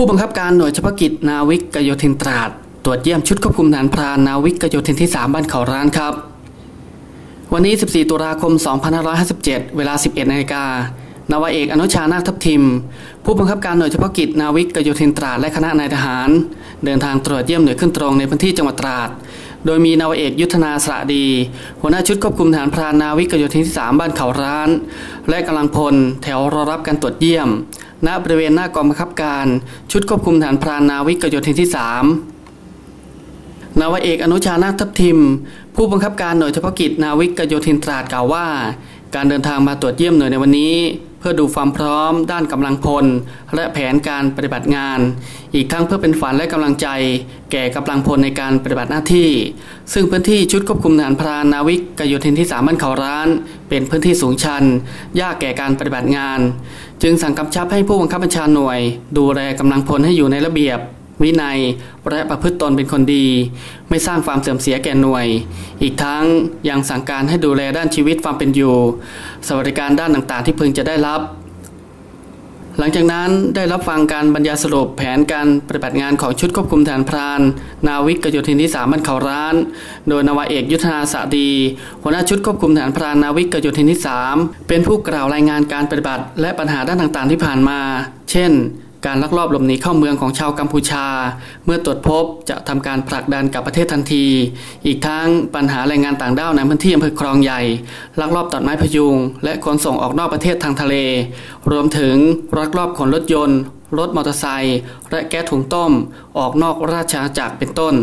ผู้บังคับการหน่วยเฉพาะกิจนาวิกกโยธินตราดตรวจเยี่ยมชุดควบคุมฐานพรานนาวิกกโยธินที่ 3 บ้านเขาร้านครับ วันนี้ 14 ตุลาคม 2557 เวลา 11นาฬิกานาวาเอกอนุชานาคทัพทิม ผู้บังคับการหน่วยเฉพาะกิจนาวิกกโยธินตราดและคณะนายทหาร เดินทางตรวจเยี่ยมหน่วยขึ้นตรงในพื้นที่จังหวัดตราด โดยมีนาวาเอกยุทธนาสระดี หัวหน้าชุดควบคุมฐานพรานนาวิกกโยธินที่ 3 บ้านเขาร้าน และกำลังพลแถวรอรับการตรวจเยี่ยม ณบริเวณหน้ากองบังคับการ ชุดควบคุมฐานพรานนาวิกโยธินที่ 3 นาวเอกอนุชานาทับทิม ผู้บังคับการหน่วยเฉพาะกิจนาวิกโยธินตราดกล่าวว่า การเดินทางมาตรวจเยี่ยมหน่วยในวันนี้ เพื่อดูความพร้อมด้านกำลังพล และแผนการปฏิบัติงาน อีกทั้งเพื่อเป็นฝันและกำลังใจ แก่กำลังพลในการปฏิบัติหน้าที่ ซึ่งพื้นที่ชุดควบคุมฐานพรานนาวิกโยธินที่สามบ้านเขาร้าน เป็นพื้นที่สูงชัน ยากแก่การปฏิบัติงาน จึงสั่งกำชับให้ผู้บังคับบัญชาหน่วย ดูแลกำลังพลให้อยู่ในระเบียบ วินัย และประพฤติตนเป็นคนดี ไม่สร้างความเสื่อมเสียแก่หน่วย อีกทั้งยังสั่งการให้ดูแลด้านชีวิตความเป็นอยู่ สวัสดิการด้านต่างๆ ที่พึงจะได้รับ หลังจากนั้นได้รับฟังการบรรยายสรุปแผนการปฏิบัติงานของชุดควบคุมฐานพราน นาวิกโยธินที่สามบ้านเขาร้าน โดยนาวาเอกยุทธนาสะดีหัวหน้าชุดควบคุมฐานพรานนาวิกโยธินที่สามเป็นผู้กล่าวรายงานการปฏิบัติ และปัญหาด้านต่างๆ ที่ผ่านมา เช่น การลักลอบหลบหนีเข้าเมืองของชาวกัมพูชา เมื่อตรวจพบจะทำการผลักดันกลับประเทศทันที อีกทั้งปัญหาแรงงานต่างด้าวในพื้นที่อำเภอคลองใหญ่ ลักลอบตัดไม้พยุง และขนส่งออกนอกประเทศทางทะเล รวมถึงลักลอบขนรถยนต์ รถมอเตอร์ไซค์และแก๊สถุงต้ม ออกนอกราชอาณาจักรเป็นต้น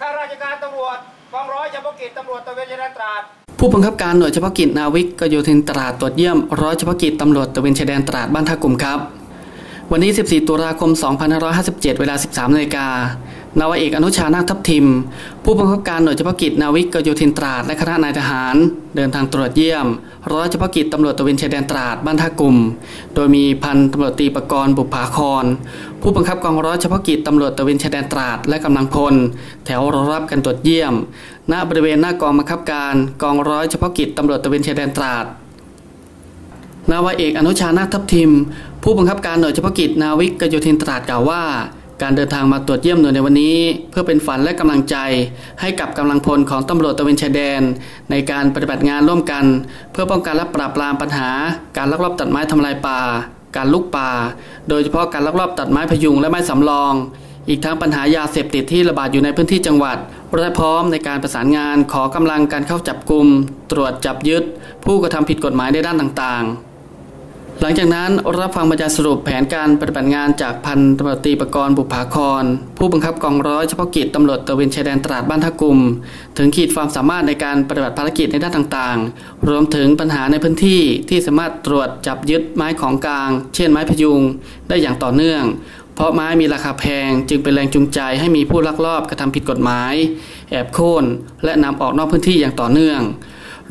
ข้าราชการตำรวจกองร้อยเฉพาะกิจตำรวจตระเวนชายแดนตราดผู้บังคับการหน่วยเฉพาะกิจนาวิกโยธินตราดตรวจเยี่ยมร้อยเฉพาะกิจตำรวจตระเวนชายแดนตราดบ้านท่ากลุ่มครับ วันนี้14 ตุลาคม 2557 เวลา 13นาฬิกานาวาเอกอนุชานาคทัพทิม ผู้บังคับการหน่วยเฉพาะกิจนาวิกโยธินตราดและคณะนายทหาร เดินทางตรวจเยี่ยมร้อยเฉพาะกิจตำรวจตะเวนชายแดนตราดบ้านท่ากลุ่ม โดยมีพันตำรวจตีประกรณ์บุภาคร ผู้บังคับกองร้อยเฉพาะกิจตำรวจตะเวนชายแดนตราดและกำลังพล แถวรอรับการตรวจเยี่ยม ณบริเวณหน้ากองบังคับการกองร้อยเฉพาะกิจตำรวจตะเวนชายแดนตราด นาวาเอกอนุชานาทัพทิม ผู้บังคับการหน่วยเฉพาะกิจนาวิกโยธินตราดกล่าวว่า การเดินทางมาตรวจเยี่ยมหน่วยในวันนี้ เพื่อเป็นฝันและกำลังใจ ให้กับกำลังพลของตำรวจตะเวนชายแดน ในการปฏิบัติงานร่วมกัน เพื่อป้องกันและปราบปรามปัญหา การลักลอบตัดไม้ทำลายป่า การลุกป่า โดยเฉพาะการลักลอบตัดไม้พยุงและไม้สำรอง อีกทั้งปัญหายาเสพติดที่ระบาดอยู่ในพื้นที่จังหวัดและพร้อมในการประสานงานขอกำลังการเข้าจับกลุ่มตรวจจับยึด ผู้กระทำผิดกฎหมายในด้านต่างๆ ลังจากนั้นรับฟังบรรยายสรุปแผนการปฏิบัติงานจากพันตำรวจตรีประกรณ์บุภาคร ผู้บังคับกองร้อยเฉพาะกิจตำรวจตะเวนชายแดนตราดบ้านท่ากลุ่ม ถึงขีดความสามารถในการปฏิบัติภารกิจในด้านต่างๆ รวมถึงปัญหาในพื้นที่ที่สามารถตรวจจับยึดไม้ของกลาง เช่นไม้พยุง ได้อย่างต่อเนื่อง เพราะไม้มีราคาแพงจึงเป็นแรงจูงใจให้มีผู้ลักลอบกระทำผิดกฎหมาย แอบโค่นและนำออกนอกพื้นที่อย่างต่อเนื่อง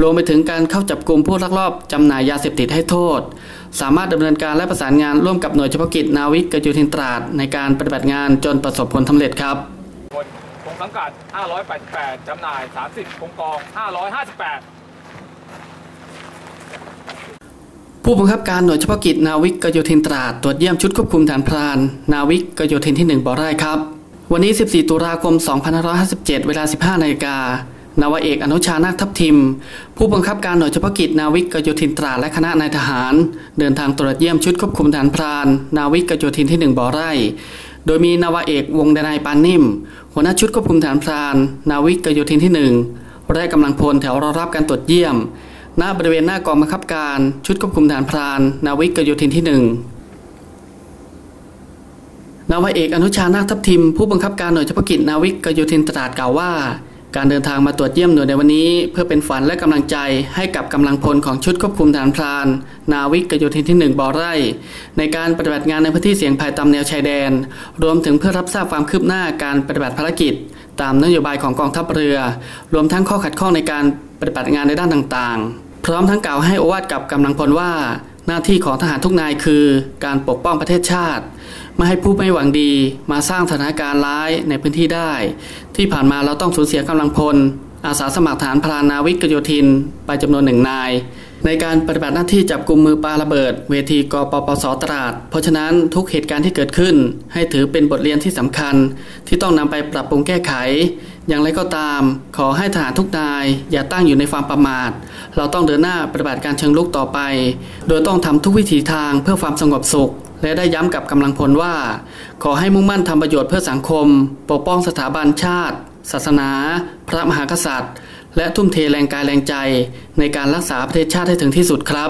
รวมไปถึงการเข้าจับกลุ่มผู้ลักลอบจำหน่ายยาเสพติดให้โทษ สามารถดำเนินการและประสานงานร่วมกับหน่วยเฉพาะกิจนาวิกโยธินตราดในการปฏิบัติงานจนประสบผลสำเร็จครับคนกองสังกัด 588 จำหน่าย 30กองกอง 558ผู้บังคับการหน่วยเฉพาะกิจนาวิกโยธินตราดตรวจเยี่ยมชุดควบคุมฐานพราน นาวิกโยธินที่ 1บ่อไร่ครับ วันนี้ 14 ตุลาคม 2557 เวลา 15นาฬิกา นาวเอกอนุชานาคทัพทิม ผู้บังคับการหน่วยเฉพาะกิจนาวิกกโยธินตราดและคณะนายทหาร เดินทางตรวจเยี่ยมชุดควบคุมฐานพราน นาวิกกโยธินที่ 1 บ่อไร่ โดยมีนาวเอกวงดนายปานนิ่ม หัวหน้าชุดควบคุมฐานพราน นาวิกกโยธินที่ 1 และกำลังพลแถวรอรับการตรวจเยี่ยมณบริเวณหน้ากองบังคับการชุดควบคุมฐานพราน นาวิกกโยธินที่หนึ่งนาวเอกอนุชานาคทัพทิม ผู้บังคับการหน่วยเฉพาะกิจนาวิกกโยธินตราดกล่าวว่า การเดินทางมาตรวจเยี่ยมหน่วยในวันนี้ เพื่อเป็นฝันและกำลังใจให้กับกำลังพลของชุดควบคุมฐานพราน นาวิกโยธินที่หนึ่งบ่อไร่ ในการปฏิบัติงานในพื้นที่เสี่ยงภัยตามแนวชายแดน รวมถึงเพื่อรับทราบความคืบหน้าการปฏิบัติภารกิจ ตามนโยบายของกองทัพเรือ รวมทั้งข้อขัดข้องในการปฏิบัติงานในด้านต่างๆ พร้อมทั้งกล่าวให้โอวาทกับกำลังพลว่า หน้าที่ของทหารทุกนายคือ การปกป้องประเทศชาติ ไม่ให้ผู้ไม่หวังดีมาสร้างสถานการณ์ร้ายในพื้นที่ได้ ที่ผ่านมาเราต้องสูญเสียกำลังพล อาสาสมัครฐานพลานาวิกโยธิน ไปจำนวนหนึ่งนาย ในการปฏิบัติหน้าที่จับกลุ่มมือปาระเบิด เวทีกปปสตราด เพราะฉะนั้นทุกเหตุการณ์ที่เกิดขึ้น ให้ถือเป็นบทเรียนที่สำคัญ ที่ต้องนำไปปรับปรุงแก้ไข อย่างไรก็ตาม ขอให้ทหารทุกนาย อย่าตั้งอยู่ในความประมาท เราต้องเดินหน้าปฏิบัติการเชิงลุกต่อไป โดยต้องทำทุกวิถีทางเพื่อความสงบสุข และได้ย้ำกับกำลังพลว่า ขอให้มุ่งมั่นทำประโยชน์เพื่อสังคม ปกป้องสถาบันชาติ ศาสนา พระมหากษัตริย์ และทุ่มเทแรงกายแรงใจ ในการรักษาประเทศชาติให้ถึงที่สุดครับ